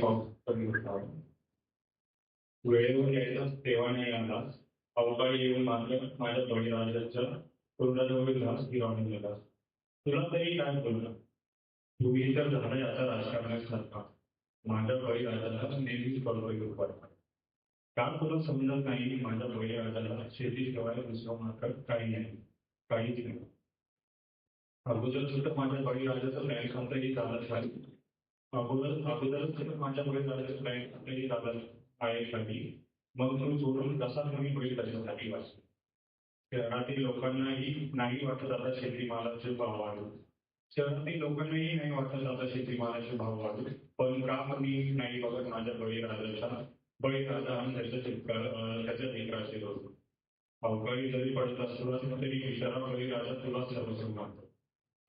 पाणी पाऊस कमी होता वेळेवर यायचा तेव्हा नाही आला. अवकाळी येऊन माझ्या माझ्या बळीराजाच्या तोंडाजवळ घास गिरावून गेला. तुला तरी काय बोलला? तुम्ही तर झालाय आता राजकारणासारखा माझ्या बळीराजाला नेहमीच बळबळ पडतात का तुला समजत नाही माझ्या बळीराजाला शेती ठेवायला दुसरं मात्र काही नाही? काहीच नाही. अगोदर सुद्धा माझ्या बळीराजाचा बँक खातंही चालत नाही अगोदर अगोदर सुद्धा माझ्या बळीराजाचं बँक खातंही चालत मग तुम्ही सोडून कसा तुम्ही त्याच्यासाठी वाचतो शहरातील लोकांनाही नाही वाटत आता शेतीमालाचे भाव वाढू. शहरातील लोकांनाही नाही वाटत आता शेतीमालाचे भाव वाढू. पण का मी नाही बघत माझ्या बळीराजाच्या बळीराजा आणि त्याच्या त्याच्या चित्राचे लोक अवकाळी जरी पडत असला तरी बिचारा बळीराजा तुला सर्वस्व मानतो.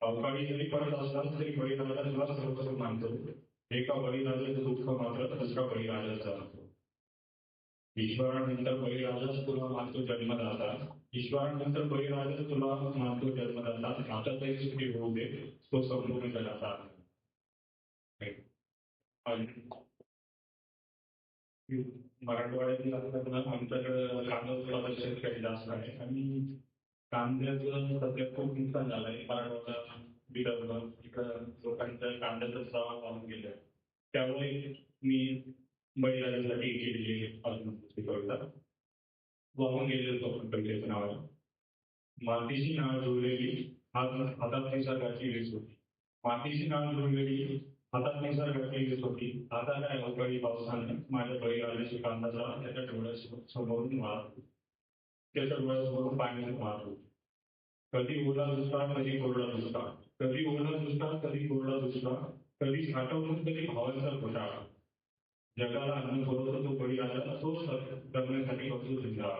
अवकाळी जरी पडत असला तरी बळीराजा तुला एका बळीराजाचं दुःख मात्र दुसरा बळीराजाचा ईश्वरानंतर बळीराजाच तुला मानतो जन्मदाता. बळीराजा तुला जन्मदाता. सुखी तो संपूर्ण. आणि मराठवाड्यातील असताना आमच्याकडे कांदा शेतकरी जास्त आहे. आणि कांद्याचं सध्या खूप नुकसान झालंय. मराठवाडा विदर्भ इकडं लोकांच्या कांद्याचं प्रवाह वाहून गेलं. त्यामुळे मी बैलांसाठी गेलेली अजून कविता वाहून गेलेलो तो आपण कवितेचं नाव मातीची नाळ जुळलेली हात हातात निसर्गाची वीज होती. मातीची नाळ जुळलेली हातात निसर्गाची वीज होती. आता काय अवकाळी पावसाने माझ्या बैलाची कांदाचा त्याच्या डोळ्यासमोरून वाहत त्याच्या डोळ्यासमोरून पाण्याने होती. कधी ओला दुष्काळ कधी कोरडा दुष्काळ कधी ओला दुष्काळ कधी कोरडा दुष्काळ कधी साठवून कधी भावांचा घोटाळा जगाला अन्न पुरवतो तो बळीराजा तोच करण्यासाठी वस्तू जिंकला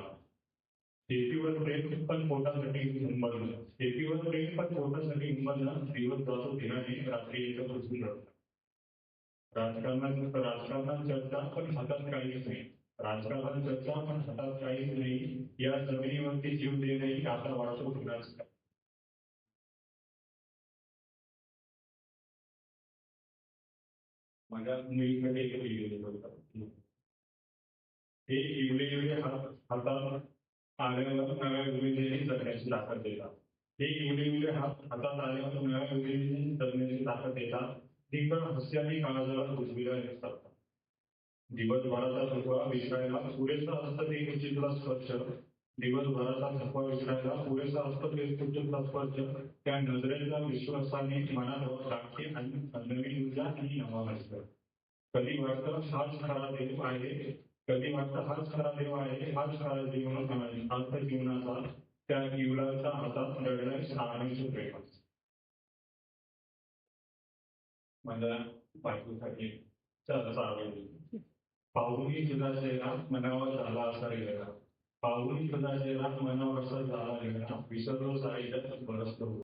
शेतीवर प्रेम पण पोटासाठी हुंबलणं शेतीवर प्रेम पण पोटासाठी हुंबलणं दिवस जातो दिनाने रात्री एकच उचलून रडणं राजकारणात राजकारणात चर्चा पण हातात काहीच नाही। राजकारणात चर्चा पण हातात काहीच नाही या जमिनीवरती जीव देणे आता वाढतो कुणाच माझ्या मुलीकडे. हे इवले इवले हात हातात आल्यावर नव्या उमेदीने जगण्याची ताकद देतात हे इवले इवले हात हातात आल्यावर नव्या उमेदीने जगण्याची ताकद देतात ती पण हास्याने काळाला उजवीला असतात दिवसभराचा थकवा विसरायला पुरेसा असतं ते उचितला स्पर्श दिवसभराचा थकवा विसरायला पुरेसा असतं ते उचितला स्पर्श त्या नजरेचा विश्वासाने मनात टाकते आणि नवीन ऊर्जा आणि नवा असतं कधी वाटतं हाच खरा देव आहे? कधी वाटतं हाच खरा देव आहे? हाच खरा जीवन अर्थ जीवनाचा, त्या जीवनाच्या हातात दडलाय सहाण्याचे प्रेम. माझ्या बायकोसाठी चालेल पाहुणी तुझा चेहरा मनावर झाला असा गेला पाहुणी तुझा चेहरा मनावर असा झाला गेला विसरलो बरस बरसलो